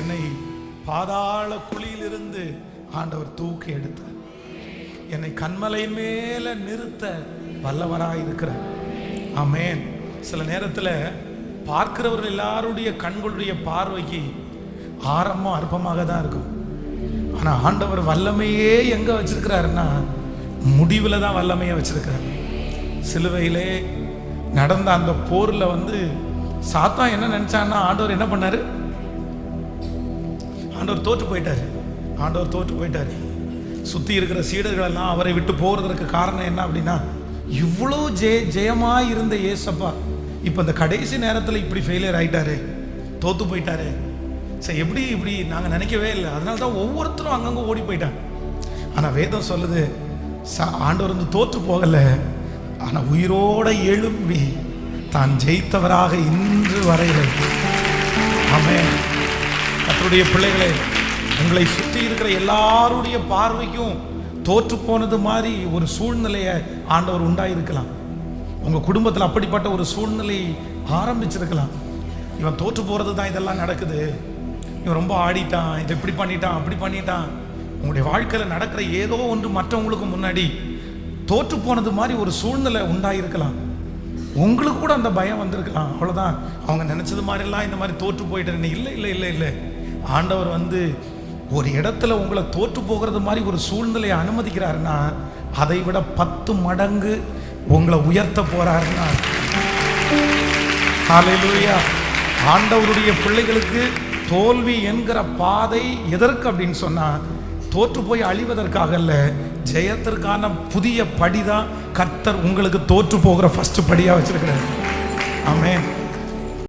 என்னை பாதாள குழியிலிருந்து ஆண்டவர் தூக்கி எடுத்தார். என்னை கண்மலை மேல நிறுத்த வல்லவராய் இருக்கிறார். ஆமென். சில நேரத்தில் பார்க்கிறவர்கள் எல்லாருடைய கண்களுடைய பார்வைக்கு ஆரம்பம் அற்பமாக தான் இருக்கும். ஆனால் ஆண்டவர் வல்லமையே எங்கே வச்சிருக்கிறாருன்னா முடிவில் தான் வல்லமையை வச்சிருக்கிறார். சிலுவையிலே நடந்த அந்த போரில் வந்து சாத்தான் என்ன நினச்சான்னா ஆண்டவர் என்ன பண்ணார்? ஆண்டவர் தோற்று போயிட்டாரு. ஆண்டவர் தோற்று போயிட்டாரு. சுத்தி இருக்கிற சீடர்கள் எல்லாம் அவரை விட்டு போறதற்கு காரணம் என்ன அப்படின்னா இவ்வளோ ஜெய ஜெயமா இருந்த ஏசப்பா இப்போ இந்த கடைசி நேரத்தில் இப்படி ஃபெயிலியர் ஆயிட்டாரு. தோத்து போயிட்டாரு. சரி எப்படி இப்படி நாங்கள் நினைக்கவே இல்லை. அதனால தான் ஒவ்வொருத்தரும் அங்கங்கே ஓடி போயிட்டாங்க. ஆனால் வேதம் சொல்லுது ச- ஆண்டவர் வந்து தோற்று போகலை. ஆனால் உயிரோட எழும்பி தான் ஜெயித்தவராக இன்று வரையில் கர்த்தருடைய பிள்ளைகளே உங்களை சுற்றி இருக்கிற எல்லாருடைய பார்வைக்கும் தோற்று போனது மாதிரி ஒரு சூழ்நிலையை ஆண்டவர் உண்டாயிருக்கலாம். உங்கள் குடும்பத்தில் அப்படிப்பட்ட ஒரு சூழ்நிலை ஆரம்பிச்சிருக்கலாம். இவன் தோற்று போகிறது தான் இதெல்லாம் நடக்குது. இவன் ரொம்ப ஆடிட்டான் இதை இப்படி பண்ணிட்டான் அப்படி பண்ணிட்டான். உங்களுடைய வாழ்க்கையில் நடக்கிற ஏதோ ஒன்று மற்றவங்களுக்கு முன்னாடி தோற்று போனது மாதிரி ஒரு சூழ்நிலை உண்டாயிருக்கலாம். உங்களுக்கு கூட அந்த பயம் வந்திருக்கலாம். அவ்வளோதான் அவங்க நினச்சது மாதிரிலாம் இந்த மாதிரி தோற்று போயிட்டேன். இல்லை இல்லை இல்லை இல்லை. ஆண்டவர் வந்து ஒரு இடத்துல உங்களை தோற்று போகிறது மாதிரி ஒரு சூழ்நிலையை அனுமதிக்கிறாருன்னா அதை விட பத்து மடங்கு உங்களை உயர்த்த போறாருன்னா. ஹalleluya ஆண்டவருடைய பிள்ளைகளுக்கு தோல்வி என்கிற பாதை எதற்கு அப்படின்னு சொன்னா தோற்று போய் அழிவதற்காக அல்ல ஜெயத்திற்கான புதிய படிதான் கர்த்தர் உங்களுக்கு தோற்று போகிற ஃபர்ஸ்ட் படியா வச்சிருக்கிறார். ஆமே